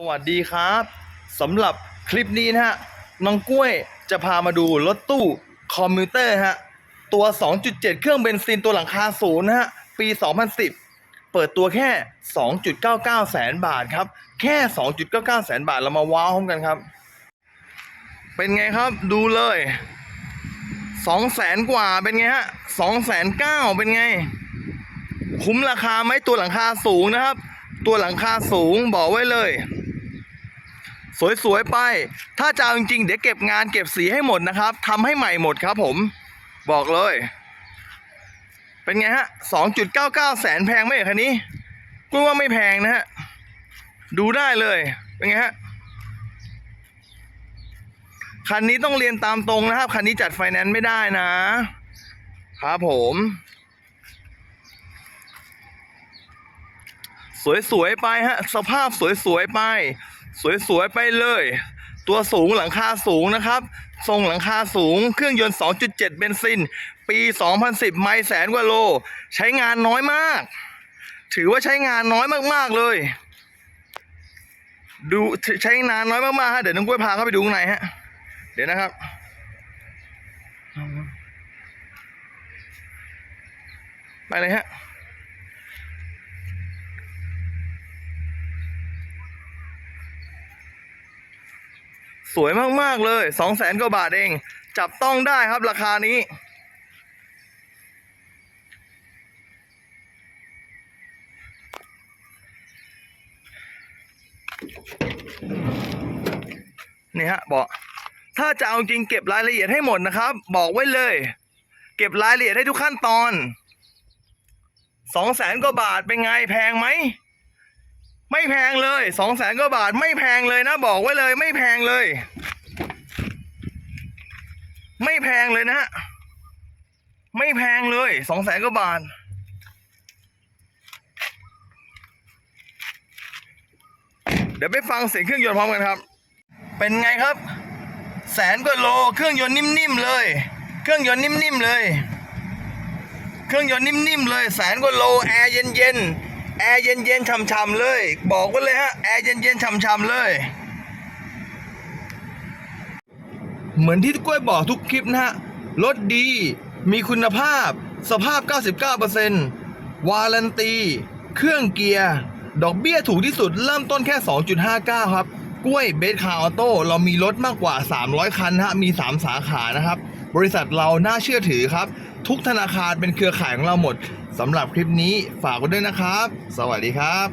สวัสดีครับสำหรับคลิปนี้นะฮะน้องกล้วยจะพามาดูรถตู้คอมพิวเตอร์ฮะตัว 2.7 เครื่องเบนซินตัวหลังคาศูนย์นะฮะปี 2010 เปิดตัวแค่ 2.99 แสนบาทครับ แค่ 2.99 แสนบาทเรามาว้าวพร้อมกันครับ เป็นไงครับดูเลย 2 แสนกว่าเป็นไงฮะ2แสนเเป็นไง คุ้มราคาไหมตัวหลังคาสูงนะครับ ตัวหลังคาสูงบอกไว้เลย สวยๆไป ถ้าจะเอาจริงๆเดี๋ยวเก็บงานเก็บสีให้หมดนะครับทำให้ใหม่หมดครับผม บอกเลย เป็นไงฮะ2.99แสนแพงไหมคันนี้กูว่าไม่แพงนะฮะ ดูได้เลย เป็นไงฮะ คันนี้ต้องเรียนตามตรงนะครับ คันนี้จัดไฟแนนซ์ไม่ได้นะ ครับผม สวยๆไปฮะ สภาพสวยๆไป สวยๆไปเลย ตัวสูงหลังคาสูงนะครับ ทรงหลังคาสูง เครื่องยนต์ 2.7 เบนซิน ปี 2010 ไม่แสนกว่าโล ใช้งานน้อยมาก ถือว่าใช้งานน้อยมากๆเลย ดูใช้งานน้อยมากๆฮะ เดี๋ยวน้องกล้วยพาเข้าไปดูข้างในฮะ เดี๋ยวนะครับไปเลยฮะ สวยมาก ๆ เลยสองแสนกว่าบาทเอง จับต้องได้ครับราคานี้ นี่ฮะบอกถ้าจะเอาจริงเก็บรายละเอียดให้หมดนะครับ บอกไว้เลย เก็บรายละเอียดให้ทุกขั้นตอนสองแสนกว่าบาทเป็นไงแพงไหม ไม่แพงเลยสองแสนกว่าบาท ไม่แพงเลยนะ บอกไว้เลย ไม่แพงเลย ไม่แพงเลยนะฮะไม่แพงเลยสองแสนกว่าบาทเดี๋ยวไปฟังเสียงเครื่องยนต์พร้อมกันครับ เป็นไงครับ แสนกว่าโล เครื่องยนต์นิ่มๆเลย เครื่องยนต์นิ่มๆเลย เครื่องยนต์นิ่มๆเลย แสนกว่าโล แอร์เย็นๆ แอร์เย็นๆช่ำๆเลย บอกไว้เลยฮะ แอร์เย็นๆช่ำๆเลย เหมือนที่กล้วยบอกทุกคลิปนะฮะ รถดี มีคุณภาพ สภาพ 99%วารันตี เครื่องเกียร์ ดอกเบี้ยถูกที่สุดเริ่มต้นแค่ 2.59 ครับ กล้วยเบสคาร์ออโต้เรามีรถมากกว่า 300 คันนะฮะมี 3 สาขานะครับ บริษัทเราน่าเชื่อถือครับ ทุกธนาคารเป็นเครือข่ายของเราหมดสำหรับคลิปนี้ฝากไว้ด้วยนะครับ สวัสดีครับ